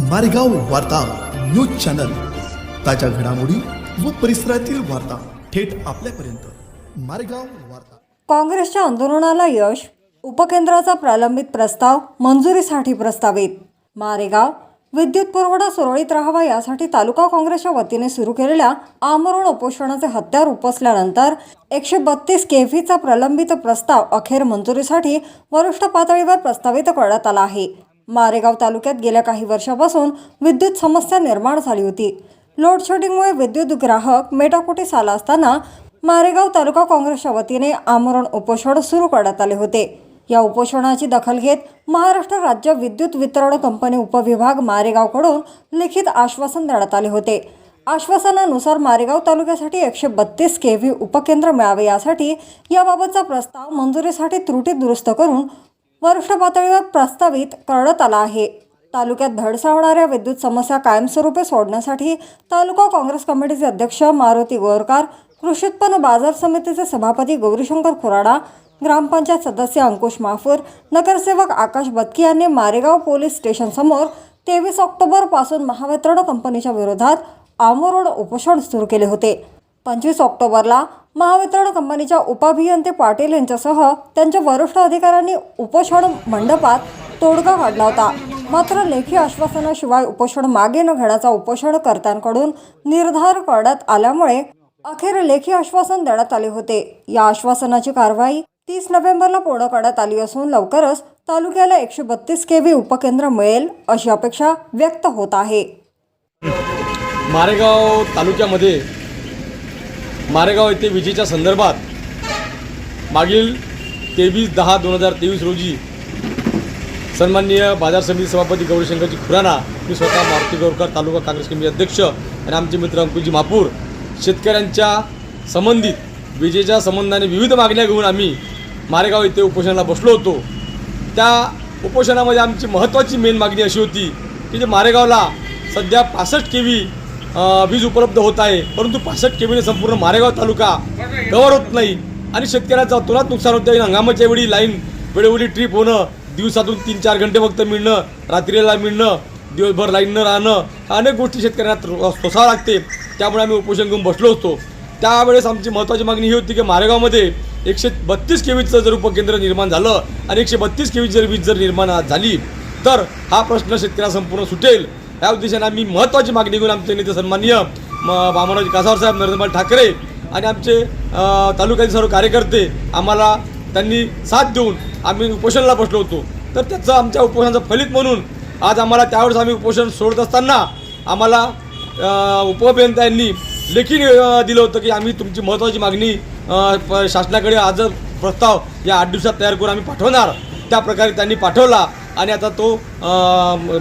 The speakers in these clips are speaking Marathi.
मारेगाव वार्ता न्यूज चॅनल. ताज्या घडामोडी व परिसरातील वार्ता थेट आपल्यापर्यंत. मारेगाव वार्ता. काँग्रेसच्या आंदोलनाला यश उपकेंद्राचा प्रलंबित प्रस्ताव मंजुरीसाठी प्रस्तावित. मारेगाव विद्युत पुरवठा सुरळीत राहावा यासाठी तालुका काँग्रेसच्या वतीने सुरू केलेल्या आमरण उपोषणाचे हत्यार उपसल्यानंतर एकशे बत्तीस केव्हीचा प्रलंबित प्रस्ताव अखेर मंजुरीसाठी वरिष्ठ पातळीवर प्रस्तावित करण्यात आला आहे. मारेगाव तालुक्यात गेल्या काही वर्षापासून विद्युत समस्या निर्माण झाली होती. लोडशेडिंगमुळे विद्युत ग्राहक मेटाकुटीस आला असताना मारेगाव तालुका काँग्रेसच्या वतीने आमरण उपोषण सुरू करण्यात आले होते. या उपोषणाची दखल घेत महाराष्ट्र राज्य विद्युत वितरण कंपनी उपविभाग मारेगावकडून लिखित आश्वासन देण्यात आले होते. आश्वासनानुसार मारेगाव तालुक्यासाठी एकशे बत्तीस के व्ही उपकेंद्र मिळावे यासाठी याबाबतचा प्रस्ताव मंजुरीसाठी त्रुटी दुरुस्त करून वरिष्ठ पातळीवर प्रस्तावित करण्यात आला आहे. तालुक्यात भेडसावणाऱ्या विद्युत समस्या कायमस्वरूपी सोडण्यासाठी तालुका काँग्रेस कमिटीचे अध्यक्ष मारुती गोरकार कृषी उत्पन्न बाजार समितीचे सभापती गौरीशंकर खुराडा ग्रामपंचायत सदस्य अंकुश माफूर नगरसेवक आकाश बदकी यांनी मारेगाव पोलीस स्टेशनसमोर तेवीस ऑक्टोबरपासून महावितरण कंपनीच्या विरोधात आमरण उपोषण सुरू केले होते. पंचवीस ऑक्टोबरला महावितरण कंपनीच्या उपाभियंते पाटील यांच्यासह त्यांच्या वरिष्ठ अधिकाऱ्यांनी उपोषण मंडपात तोडगा काढला होता. मात्र लेखी आश्वासनाशिवाय उपोषण मागे न घेण्याचा उपोषणकर्त्यांकडून निर्धार करण्यात आल्यामुळे अखेर लेखी आश्वासन देण्यात आले होते. या आश्वासनाची कारवाई तीस नोव्हेंबरला पूर्ण करण्यात आली असून लवकरच तालुक्याला एकशे बत्तीस के व्ही उपकेंद्र मिळेल अशी अपेक्षा व्यक्त होत आहे. मारेगाव तालुक्यामध्ये मारेगाव येथे विजेच्या संदर्भात मागील तेवीस दहा दोन हजार तेवीस रोजी सन्माननीय बाजार समिती सभापती गौरीशंकरजी खुराना मी स्वतः मारुती गौरकर तालुका काँग्रेस कमिटी अध्यक्ष आणि आमचे मित्र अंकुजी मापूर शेतकऱ्यांच्या संबंधित विजेच्या संबंधाने विविध मागण्या घेऊन आम्ही मारेगाव येथे उपोषणाला बसलो होतो. त्या उपोषणामध्ये आमची महत्त्वाची मेन मागणी अशी होती की जे मारेगावला सध्या पासष्ट के व्ही वीज उपलब्ध होत आहे. परंतु पासष्ट केमीने संपूर्ण मारेगाव तालुका कव्हर होत नाही. आणि शेतकऱ्याचं तुलाच नुकसान होतं आहे. हंगामाच्या वेळी लाईन वेळोवेळी ट्रीप होणं दिवसातून तीन चार घंटे फक्त मिळणं रात्रीला मिळणं दिवसभर लाईननं राहणं ह्या अनेक गोष्टी शेतकऱ्यांना सोसावं लागते. त्यामुळे आम्ही उपोषण घेऊन बसलो होतो त्यावेळेस आमची महत्त्वाची मागणी ही होती की मारेगावमध्ये एकशे बत्तीस केवीचं जर उपकेंद्र निर्माण झालं आणि एकशे बत्तीस केवी जर वीज जर निर्माण झाली तर हा प्रश्न शेतकऱ्यांना संपूर्ण सुटेल. या उद्देशाने आम्ही महत्त्वाची मागणी घेऊन आमचे नेते सन्माननीय म- कासावर साहेब नरेंद्रभाई ठाकरे आणि आमचे तालुक्याचे तालुक्यातील सर्व कार्यकर्ते आम्हाला त्यांनी साथ देऊन आम्ही उपोषणाला बसलो होतो. तर त्याचं आमच्या उपोषणाचं फलित म्हणून आज आम्हाला त्यावेळेस आम्ही उपोषण सोडत असताना आम्हाला उपअभियंत्यांनी लेखी दिलं होतं की आम्ही तुमची महत्त्वाची मागणी प- शासनाकडे आज प्रस्ताव या आठ दिवसात तयार करून आम्ही पाठवणार. त्या प्रकारे त्यांनी पाठवला आणि आता तो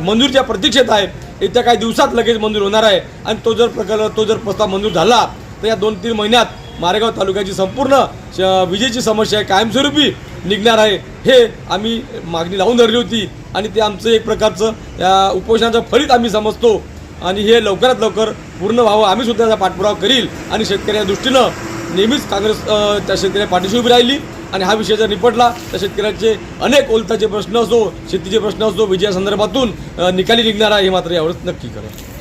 मंजूरच्या प्रतीक्षेत आहे येत्या काही दिवसात लगेच मंजूर होणार आहे. आणि तो जर प्रकल्प तो जर प्रस्ताव मंजूर झाला तर या दोन तीन महिन्यात मारेगाव तालुक्याची संपूर्ण श- विजेची समस्या आहे कायमस्वरूपी निघणार आहे. हे आम्ही मागणी लावून धरली होती. आणि ते आमचं एक प्रकारचं या उपोषणाचं फलित आम्ही समजतो. आणि हे लवकरात लवकर पूर्ण व्हावं. आम्ही सुद्धा त्याचा पाठपुरावा करील. आणि शेतकऱ्या दृष्टीनं नेहमीच काँग्रेस त्या शेतकऱ्या पाठीशी उभी राहिली. आणि हा विषय जर निपटला तर शेतकऱ्यांचे अनेक ओलताचे प्रश्न असो शेतीचे प्रश्न असो विजया संदर्भातून निकाली निघणार आहे हे मात्र यावर नक्की करेल